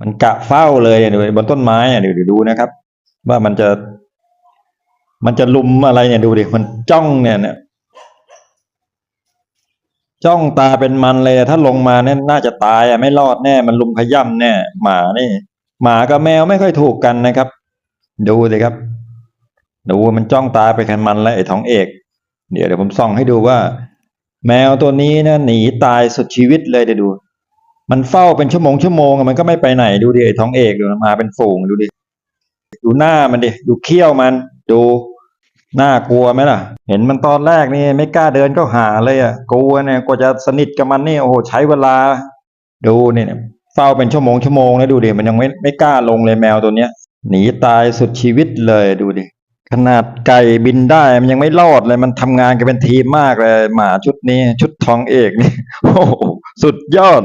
มันกะเฝ้าเลยเนี่ยบนต้นไม้อะเดี๋ยวเดี๋ยวดูนะครับ ว่ามันจะ มันจะลุมอะไรเนี่ยดูดิมันจ้องเนี่ยเนี่ยจ้องตาเป็นมันเลย ถ้าลงมาเนี่ยน่าจะตายอะไม่รอดแน่ มันลุมขย่ำแน่หมานี่ หมากับแมวไม่ค่อยถูกกันนะครับ ดูสิครับ ดูมันจ้องตาไปกันมันแล้วไอ้ท้องเอก เดี๋ยวเดี๋ยวผมส่องให้ดูว่า แมวตัวนี้นะหนีตายสุดชีวิตเลยเดี๋ยวดู มันเฝ้าเป็นชั่วโมงชั่วโมงอะมันก็ไม่ไปไหนดูดิไอ้ท้องเอกดูมาเป็นฝูงดูดิดูหน้ามันดิดูเขี้ยวมัน ดูน่ากลัวไหมล่ะ เห็นมันตอนแรกนี่ไม่กล้าเดินก็หาเลยอะกลัวเนี่ยกว่าจะสนิทกับมันนี่โอ้โหใช้เวลา ดูเนี่ยเฝ้าเป็นชั่วโมงชั่วโมงแล้วดูดิมันยังไม่ไม่กล้าลงเลยแมวตัวเนี้ย หนีตายสุดชีวิตเลยดูดิขนาดไก่บินได้มันยังไม่รอดเลย มันทำงานกันเป็นทีมมากเลย หมาชุดนี้ ชุดทองเอกนี่โอ้โหสุดยอด